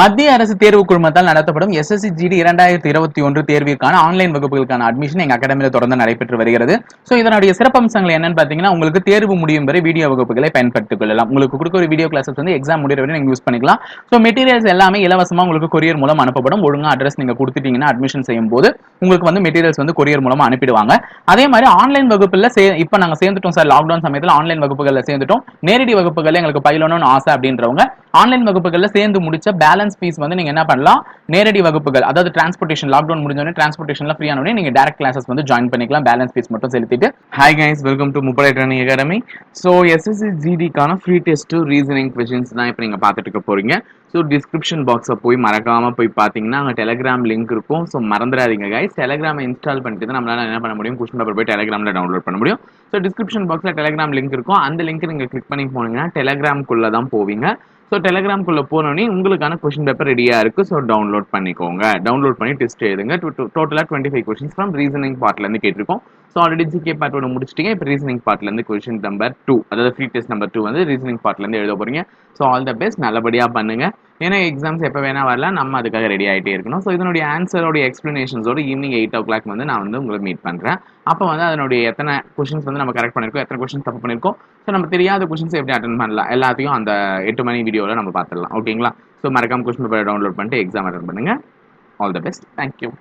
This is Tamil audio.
மத்திய அரசு தேர்வு குழுமத்தால் நடத்தப்படும் எஸ்எஸ்சி ஜிடி இரண்டாயிரத்தி இருபத்தி ஒன்று தேர்விற்கான ஆன்லைன் வகுப்புகளுக்கான அட்மிஷன் எங்க அகாடமியில தொடர்ந்து நடைபெற்று வருகிறது. சோ இதனுடைய சிறப்பம்சங்கள் என்னன்னு பாத்தீங்கன்னா உங்களுக்கு தேர்வு முடியும் வரை வீடியோ வகுப்புகளை பயன்படுத்திக் கொள்ளலாம். உங்களுக்கு கொடுக்க ஒரு வீடியோ கிளாஸஸ் வந்து எக்ஸாம் முடிகிற வரை நீங்க யூஸ் பண்ணிக்கலாம். சோ மெட்டீரியல்ஸ் எல்லாமே இலவசமா உங்களுக்கு கொரியர் மூலம் அனுப்பப்படும். ஒழுங்கா அட்ரஸ் நீங்க கொடுத்துட்டீங்கன்னா அட்மிஷன் செய்யும் போது உங்களுக்கு வந்து மெட்டீரியல்ஸ் வந்து கொரியர் மூலமாக அனுப்பிடுவாங்க. அதே மாதிரி ஆன்லைன் வகுப்புல சே இப்போ நாங்க சேர்ந்துட்டோம் சார். லாக்டவுன் சமயத்தில் ஆன்லைன் வகுப்புகள்ல சேர்ந்துட்டோம். நேரடி வகுப்புகள் எங்களுக்கு பயிலணும்னு ஆசை அப்படின்றவங்க ஆன்லைன் வகுப்புகள்ல சேர்ந்து முடிச்ச பேலன்ஸ் ஃபீஸ் வந்து நீங்க என்ன பண்ணலாம்? நேரடி வகுப்புகள். அதாவது டிரான்ஸ்போர்ட்டேஷன் லாக்டவுன் முடிஞ்சோடனே டிரான்ஸ்போர்ட்டேஷன்ல ஃப்ரீ ஆனோடனே நீங்க டேரக்ட் கிளாஸஸ் வந்து ஜாயின் பண்ணிக்கலாம். பேலன்ஸ் ஃபீஸ் மட்டும் செலுத்திட்டு. Hi guys welcome to Muppadai training academy so SSC ஜிடிக்கான free test reasoning questions தான் இப்போ நீங்க பார்த்துட்டு இருக்க போறீங்க ஸோ டிஸ்கிரிப்ஷன் பாக்ஸை போய் மறக்காமல் போய் பார்த்தீங்கன்னா அங்கே டெலிகிராம் லிங்க் இருக்கும். ஸோ மறந்துடாதீங்க கைஸ் டெலகிராமை இன்ஸ்டால் பண்ணிட்டு தான் நம்மளால என்ன பண்ண முடியும்? கொஸ்டின் பேப்பர் போய் டெலகிராமில் டவுன்லோட் பண்ண முடியும். ஸோ டிஸ்கிரிப்ஷன் பாக்ஸில் டெலகிராம் லிங்க் இருக்கும். அந்த லிங்க் நீங்கள் கிளிக் பண்ணி போனீங்கன்னா டெலகிராம்குள்ளே தான் போவீங்க. ஸோ டெலிகிராம்குள்ளே போனோடனே உங்களுக்கான கொஷின் பேப்பர் ரெடியாக இருக்குது ஸோ டவுன்லோட் பண்ணிக்கோங்க. டவுன்லோட் பண்ணி டெஸ்ட் எழுதுங்க. டோட்டலாக twenty five questions from reasoning பார்ட்லேருந்து கேட்டிருக்கோம். ஸோ ஆல்ரெடி ஜிகே பார்ட் ஒன்று முடிச்சிட்டிங்க. இப்போ ரீசனிங் பார்ட்லேருந்து கொஷின் நம்பர் டூ அதாவது ஃப்ரீ டெஸ்ட் நம்பர் டூ வந்து ரீசனிங் பார்ட்லேருந்து எழுத போகிறீங்க ஸோ ஆல் த பெஸ்ட் நல்லபடியாக பண்ணுங்கள் ஏன்னா எக்ஸாம்ஸ் எப்போ வேணா வரலாம் நம்ம அதுக்காக ரெடி ஆகிட்டே இருக்கணும். ஸோ இதனுடைய ஆன்சரோடைய எக்ஸ்ப்ளனேஷன்ஸோட ஈவினிங் எயிட் ஓ கிளாக் வந்து நான் வந்து உங்களை மீட் பண்ணுறேன் அப்போ வந்து அதனுடைய எத்தனை கொஷின்ஸ் வந்து நம்ம கரெக்ட் பண்ணியிருக்கோம் எத்தனை கொஷின்ஸ் தப்பு பண்ணியிருக்கோம் ஸோ நம்ம தெரியாத கொஷின்ஸ் எப்படி அட்டன் பண்ணலாம் எல்லாத்தையும் அந்த எட்டு மணி வீடியோவில் நம்ம பார்த்துடலாம். ஓகேங்களா ஸோ மறக்காம கொஷின் பேப்பரை டவுன்லோட் பண்ணிட்டு எக்ஸாம் அட்டன் பண்ணுங்கள் all the best thank you